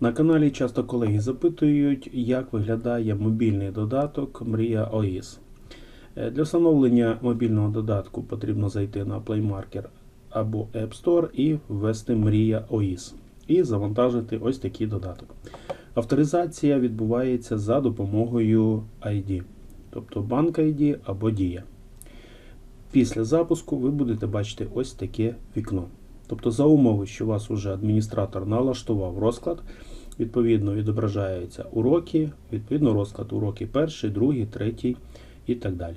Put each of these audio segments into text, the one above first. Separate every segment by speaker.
Speaker 1: На каналі часто колеги запитують, як виглядає мобільний додаток Мрія ОІС. Е, Для встановлення мобільного додатку потрібно зайти на Play Market або App Store і ввести Мрія ОІС і завантажити ось такий додаток. Авторизація відбувається за допомогою ID, тобто банк ID або Дія. Після запуску ви будете бачити ось таке вікно. Тобто, за умови, що у вас вже адміністратор налаштував розклад, відповідно відображаються уроки, відповідно розклад уроки перший, другий, третій і так далі.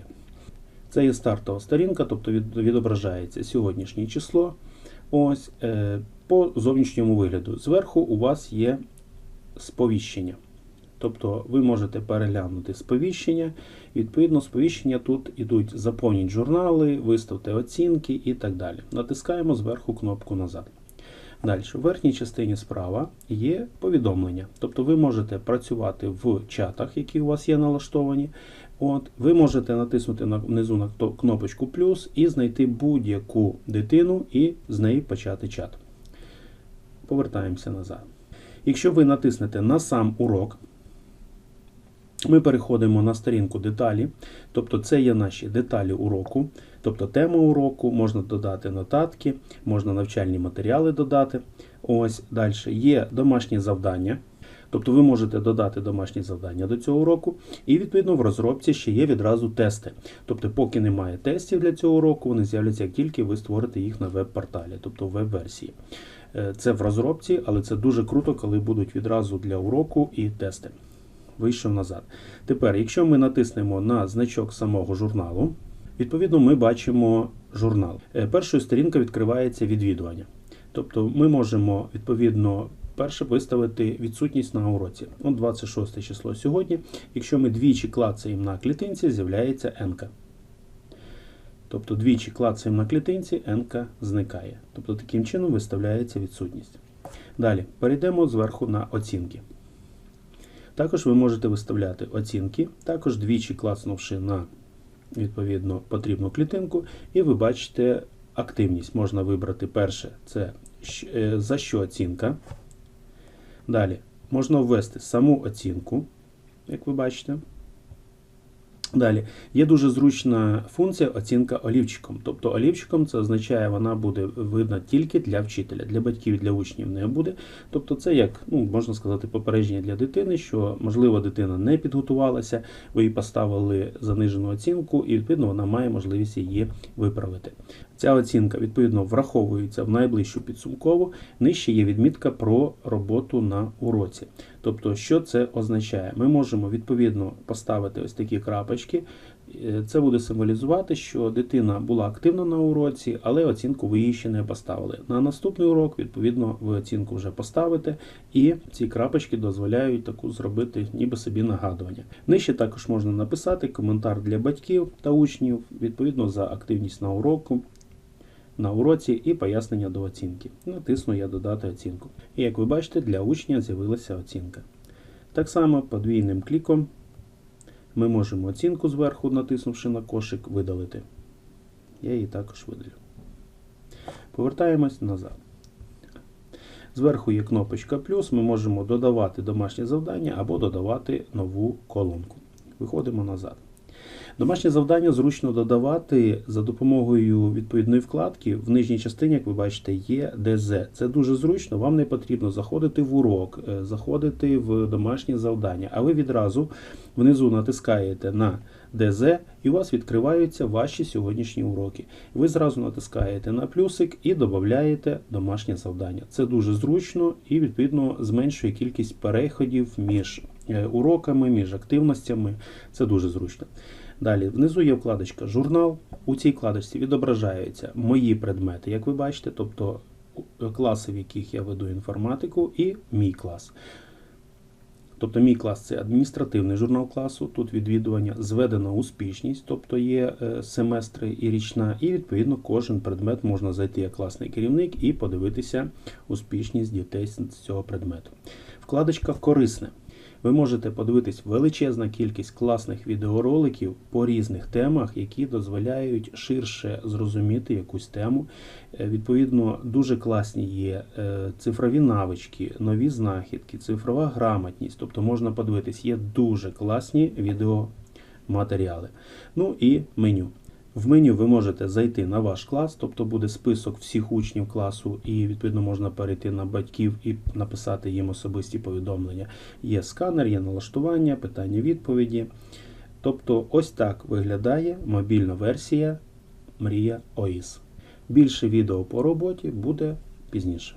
Speaker 1: Це є стартова сторінка, тобто відображається сьогоднішнє число. Ось е, по зовнішньому вигляду. Зверху у вас є сповіщення. Тобто ви можете переглянути сповіщення. Відповідно, сповіщення тут ідуть заповніть журнали, виставте оцінки і так далі. Натискаємо зверху кнопку назад. Далі, в верхній частині справа є повідомлення. Тобто ви можете працювати в чатах, які у вас є налаштовані. От, ви можете натиснути внизу на кнопочку плюс і знайти будь-яку дитину і з неї почати чат. Повертаємося назад. Якщо ви натиснете на сам урок, ми переходимо на сторінку деталі, тобто це є наші деталі уроку, тобто тема уроку, можна додати нотатки, можна навчальні матеріали додати. Ось далі є домашні завдання. Тобто ви можете додати домашні завдання до цього уроку, і відповідно в розробці ще є відразу тести. Тобто, поки немає тестів для цього уроку, вони з'являться як тільки ви створите їх на веб-порталі, тобто веб-версії. Е, Це в розробці, але це дуже круто, коли будуть відразу для уроку і тести. Вийшов назад. Тепер, якщо ми натиснемо на значок самого журналу, відповідно ми бачимо журнал. Е, Першою сторінка відкривається відвідування. Тобто ми можемо відповідно перше виставити відсутність на уроці. От 26 число сьогодні. Якщо ми двічі клацаємо на клітинці, з'являється n. Тобто двічі клацаємо на клітинці, n зникає. Тобто таким чином виставляється відсутність. Далі перейдемо зверху на оцінки. Також ви можете виставляти оцінки, також двічі клацнувши на відповідно потрібну клітинку, і ви бачите активність. Можна вибрати перше це е, за що оцінка. Далі можна ввести саму оцінку, як ви бачите. Далі є дуже зручна функція оцінка олівчиком. Тобто олівчиком це означає, вона буде видна тільки для вчителя, для батьків, для учнів не буде. Тобто, це як ну можна сказати, попередження для дитини, що можливо дитина не підготувалася, ви їй поставили занижену оцінку, і відповідно вона має можливість її виправити. Ця оцінка відповідно враховується в найближчу підсумкову. Нижче є відмітка про роботу на уроці. Тобто, що це означає? Ми можемо відповідно поставити ось такі крапочки. Е, Це буде символізувати, що дитина була активна на уроці, але оцінку ви їй ще не поставили. На наступний урок, відповідно, ви оцінку вже поставите, і ці крапочки дозволяють таку зробити, ніби собі нагадування. Нижче також можна написати коментар для батьків та учнів, відповідно за активність на уроку. На уроці і пояснення до оцінки. Натисну я додати оцінку. І як ви бачите, для учня з'явилася оцінка. Так само подвійним кліком ми можемо оцінку зверху, натиснувши на кошик, видалити. Я її також видалю. Повертаємось назад. Зверху є кнопочка плюс, ми можемо додавати домашнє завдання або додавати нову колонку. Виходимо назад. Домашнє завдання зручно додавати за допомогою відповідної вкладки. В нижній частині, як ви бачите, є ДЗ. Це дуже зручно, вам не потрібно заходити в урок, е, заходити в домашнє завдання, а ви відразу внизу натискаєте на ДЗ і у вас відкриваються ваші сьогоднішні уроки. Ви зразу натискаєте на плюсик і додаєте домашнє завдання. Це дуже зручно і відповідно зменшує кількість переходів між уроками, між активностями. Це дуже зручно. Далі, внизу є вкладочка Журнал. У цій вкладочці відображаються мої предмети, як ви бачите, тобто е, класи, в яких я веду інформатику, і мій клас. Тобто мій клас це адміністративний журнал класу, тут відвідування, зведена успішність, тобто є е, семестри і річна, і відповідно кожен предмет можна зайти як класний керівник і подивитися успішність дітей з цього предмету. Вкладочка корисне. Ви можете подивитись величезна кількість класних відеороликів по різних темах, які дозволяють ширше зрозуміти якусь тему. Е, Відповідно, дуже класні є е, цифрові навички, нові знахідки, цифрова грамотність. Тобто можна подивитись, є дуже класні відеоматеріали. Ну і меню. В меню ви можете зайти на ваш клас, тобто буде список всіх учнів класу, і відповідно можна перейти на батьків і написати їм особисті повідомлення. Є сканер, є налаштування, питання відповіді. Тобто, ось так виглядає мобільна версія Мрія ОІС. Більше відео по роботі буде пізніше.